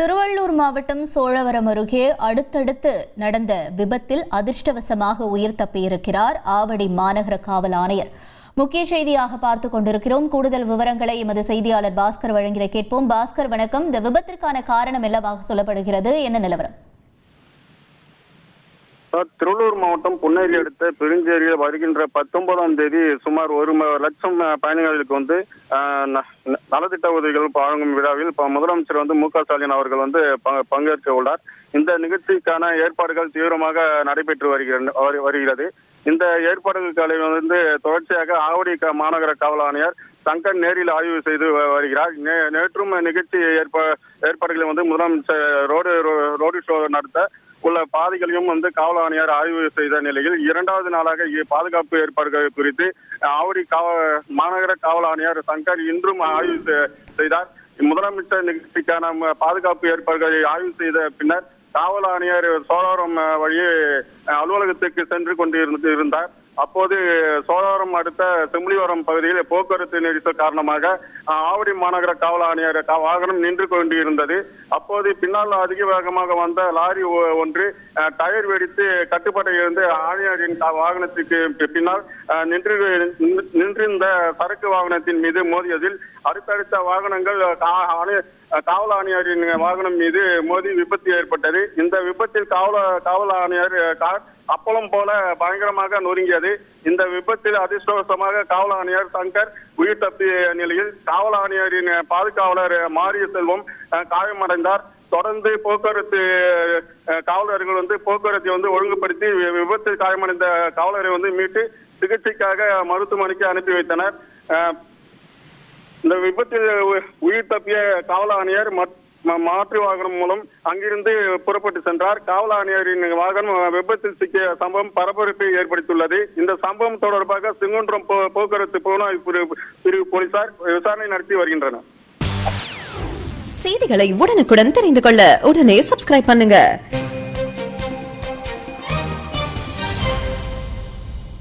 திருவள்ளூர் மாவட்டம் சோழவரம் அருகே அடுத்தடுத்து நடந்த விபத்தில் அதிர்ஷ்டவசமாக உயிர் தப்பியிருக்கிறார் ஆவடி மாநகர காவல் ஆணையர். முக்கிய செய்தியாக பார்த்துக் கொண்டிருக்கிறோம். கூடுதல் விவரங்களை எமது செய்தியாளர் பாஸ்கர் வழங்கிட கேட்போம். பாஸ்கர் வணக்கம். இந்த விபத்திற்கான காரணம் என்னவாக சொல்லப்படுகிறது? என்ன நிலவரம்? திருவள்ளூர் மாவட்டம் பொன்னேரி அடுத்த பெருஞ்சேரியில் வருகின்ற பத்தொன்பதாம் தேதி சுமார் ஒரு லட்சம் பயணிகளுக்கு வந்து நலத்திட்ட உதவிகள் வழங்கும் விழாவில் முதலமைச்சர் வந்து மு க ஸ்டாலின் அவர்கள் வந்து பங்கேற்க உள்ளார். இந்த நிகழ்ச்சிக்கான ஏற்பாடுகள் தீவிரமாக நடைபெற்று வருகிற- வருகிறது. இந்த ஏற்பாடுகளுக்கு வந்து தொடர்ச்சியாக ஆவடி க- மாநகர காவல் ஆணையர் சங்கர் நேரில் ஆய்வு செய்து வருகிறார். நே- நேற்றும் நிகழ்ச்சி ஏற்பா ஏற்பாடுகளை வந்து முதலமைச்சர் ரோடு ரோ- ரோடு ஷோ நடத்த உள்ள பாதைகளையும் வந்து காவல் ஆணையர் ஆய்வு செய்த நிலையில் இரண்டாவது நாளாக இ- பாதுகாப்பு ஏற்பாடுகள் குறித்து ஆவடி காவ மாநகர காவல் ஆணையர் சங்கர் இன்றும் ஆய்வு செய்தார். முதலமைச்சர் நிகழ்ச்சிக்கான பாதுகாப்பு ஏற்பாடுகளை ஆய்வு செய்த பின்னர் காவல் ஆணையர் சோழவரம் வழி வழியே அலுவலகத்துக்கு சென்று கொண்டு இருந்தார். அப்போது சோழவரம் அடுத்த செம்பிலிவரம் பகுதியில் போக்குவரத்து நெரிசல் காரணமாக ஆவடி மாநகர காவல் ஆணையர் வாகனம் நின்று கொண்டிருந்தது. அப்போது பின்னால் அதிக வேகமாக வந்த லாரி ஒன்று டயர் வெடித்து கட்டுப்பாட்டை இருந்து ஆணையரின் வாகனத்துக்கு பின்னால் நின்று நின்றிருந்த சரக்கு வாகனத்தின் மீது மோதியதில் அடுத்தடுத்த வாகனங்கள் காவல் ஆணையரின் வாகனம் மீது மோதி விபத்து ஏற்பட்டது. இந்த விபத்தில் காவல காவல் ஆணையர் கார் அப்பளம் போல பயங்கரமாக நொறுங்கியது. இந்த விபத்தில் அதிர்ஷ்டவசமாக காவல் ஆணையர் சங்கர் உயிர் தப்பிய நிலையில் காவல் ஆணையரின் பாதுகாவலர் மாரிய செல்வம் காயமடைந்தார். தொடர்ந்து போக்குவரத்து காவலர்கள் வந்து போக்குவரத்தை வந்து ஒழுங்குபடுத்தி விபத்தில் காயமடைந்த காவலரை வந்து மீட்டு சிகிச்சைக்காக மருத்துவமனைக்கு அனுப்பி வைத்தனர். இந்த விபத்தில் உ- உயிர் தப்பிய காவல் ஆணையர் மற்- மாற்று வாகனம் மூலம் அங்கிருந்து புறப்பட்டு சென்றார். காவல் ஆணையரின் வாகனம் விபத்தில் சிக்கிய சம்பவம் பரபரப்பை ஏற்படுத்தியுள்ளது. இந்த சம்பவம் தொடர்பாக செங்குன்றம் போ- போக்குவரத்து புலனாய்வு பிரிவு போலீசார் விசாரணை நடத்தி வருகின்றனர். செய்திகளை உடனுக்குடன் தெரிந்து கொள்ள உடனே சப்ஸ்கிரைப் பண்ணுங்க.